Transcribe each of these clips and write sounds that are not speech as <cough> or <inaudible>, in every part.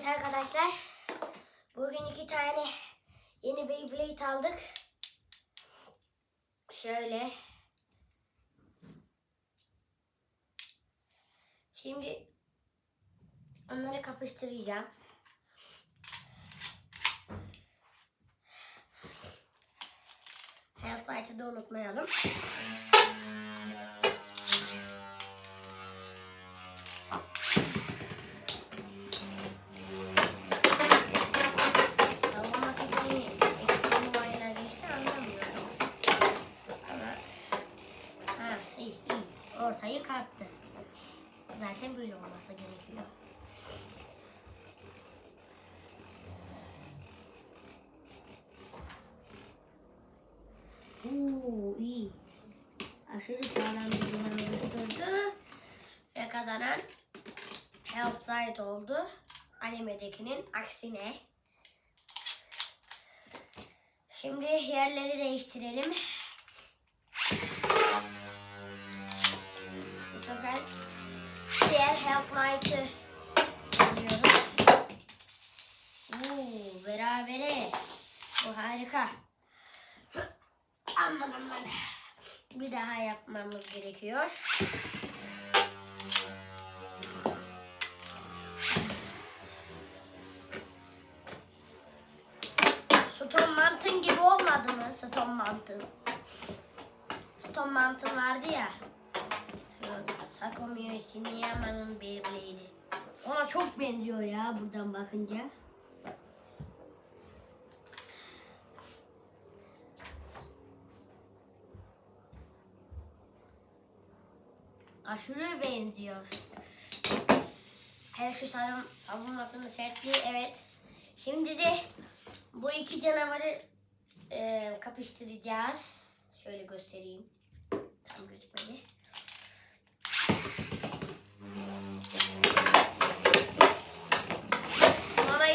Evet arkadaşlar. Bugün iki tane yeni Beyblade aldık. Şöyle. Şimdi onları kapıştıracağım. Health Light'ı da unutmayalım. Ortayı kaptı. Zaten böyle olması gerekiyor. Oo iyi. Aşırı sağlam bir duman oluşturdu. Ve kazanan Hellside oldu. Animedekinin aksine. Şimdi yerleri değiştirelim. Knight'ı alıyoruz. Oo, berabere. Bu harika. Aman aman. Bir daha yapmamız gerekiyor. Stone Mountain gibi olmadı mı? Stone Mountain. Stone Mountain vardı ya. Sakomiyo Shiniyama'nın Beyblade'i. Ona çok benziyor ya buradan bakınca. Aşırı benziyor. Her şu savun, savunmasının sertliği evet. Şimdi de bu iki canavarı e, kapıştıracağız. Şöyle göstereyim. Tam gözükmedi.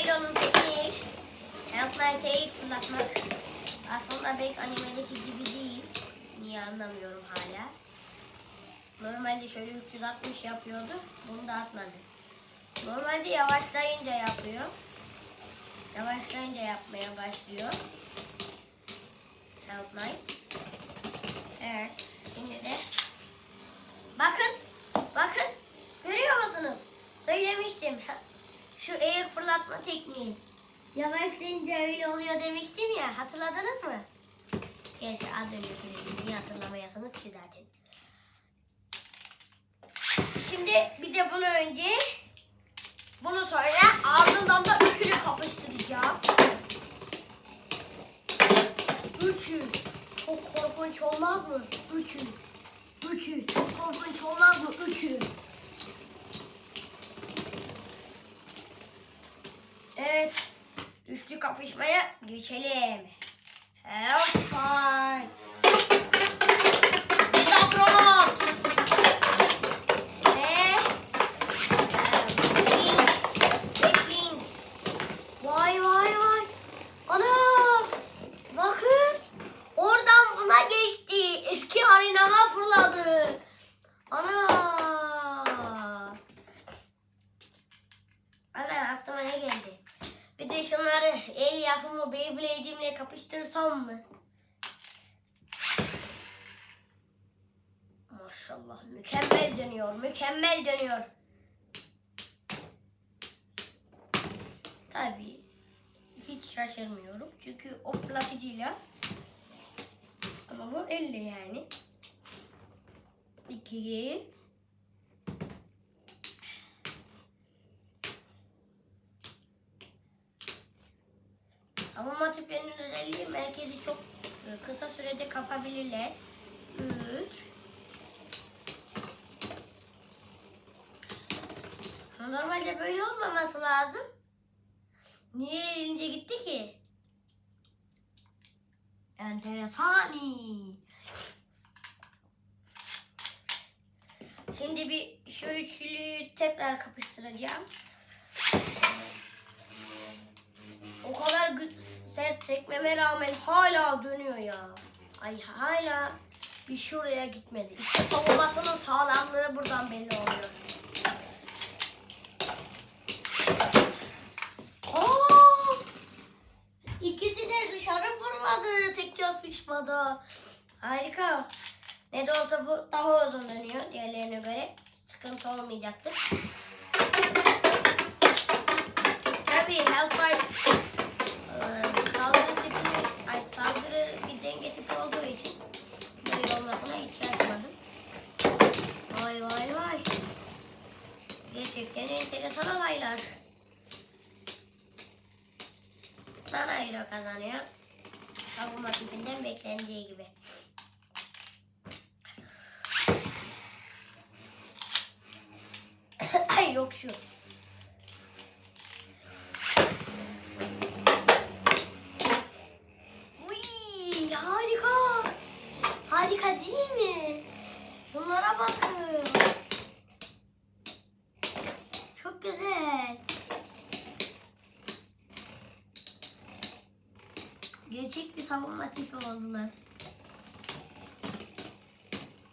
Monairo'nun tekniği Helplight'e ilk fırlatmak. Aslında pek animedeki gibi değil. Niye anlamıyorum hala. Normalde şöyle 360 yapıyordu. Bunu da atmadı. Normalde yavaşlayınca yapıyor. Yavaşlayınca yapmaya başlıyor. Help Knight. Evet. Şimdi de bakın. Bakın. Görüyor musunuz? Söylemiştim. Şu eğik fırlatma tekniği. Yavaşlayınca öyle oluyor demiştim ya. Hatırladınız mı? Gerçi az önce. Niye hatırlamayasınız ki zaten. Şimdi bir de bunu önce bunu sonra ardından da üçünü kapıştıracağım. Üçü. Çok korkunç olmaz mı? Üçü. Üçü. Çok korkunç olmaz mı? Üçü. Evet. Üçlü kapışmaya geçelim. Hellfight. Megatron. şunları el yapımı Beyblade'imle kapıştırsam mı? Maşallah mükemmel dönüyor, mükemmel dönüyor. Tabii hiç şaşırmıyorum çünkü o platıcıyla ama bu elle yani. 2 Hamam hatiplerinin özelliği merkezi çok e, kısa sürede kapabilirler. 3 Normalde böyle olmaması lazım. Niye elince gitti ki? Enteresan. Şimdi bir şu üçlüyü tekrar kapıştıracağım. O kadar Sert çekmeme rağmen hala dönüyor ya. Ay hala bir şuraya gitmedi. İşte savunmasının sağlamlığı buradan belli oluyor. Aa! İkisi de dışarı fırladı tek çarpışmada. Harika. Ne de olsa bu daha uzun dönüyor diğerlerine göre. Sıkıntı olmayacaktır. Tabii Hellfire ee, ay saldırı bir denge tipi olduğu için böyle olmasına hiç şaşmadım. Vay vay vay. Gerçekten enteresan olaylar. Sana Euro kazanıyor. Savunma tipinden beklendiği gibi. <coughs> Yok şu. Uy, harika. Harika değil mi? Bunlara bakın. Çok güzel. Gerçek bir savunma tipi oldular.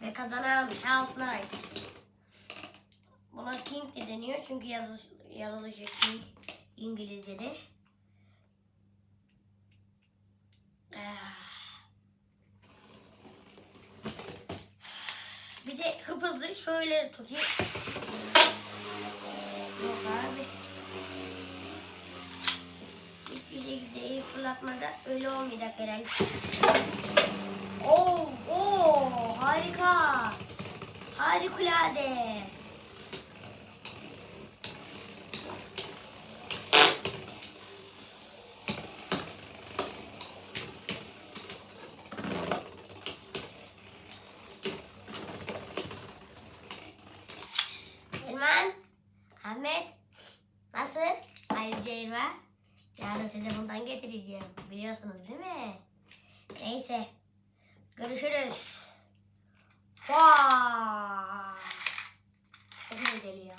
Ve kazanan Half Knight. Buna King de deniyor çünkü yazış, yazılışı King İngilizce'de. Hıpızlı şöyle tutayım. Yok abi. Hiçbir şekilde fırlatmada öyle olmayacak herhalde. Oo, oo, harika. Harikulade. Yarın size bundan getireceğim. Biliyorsunuz değil mi? Neyse. Görüşürüz. Vay. Çok iyi geliyor.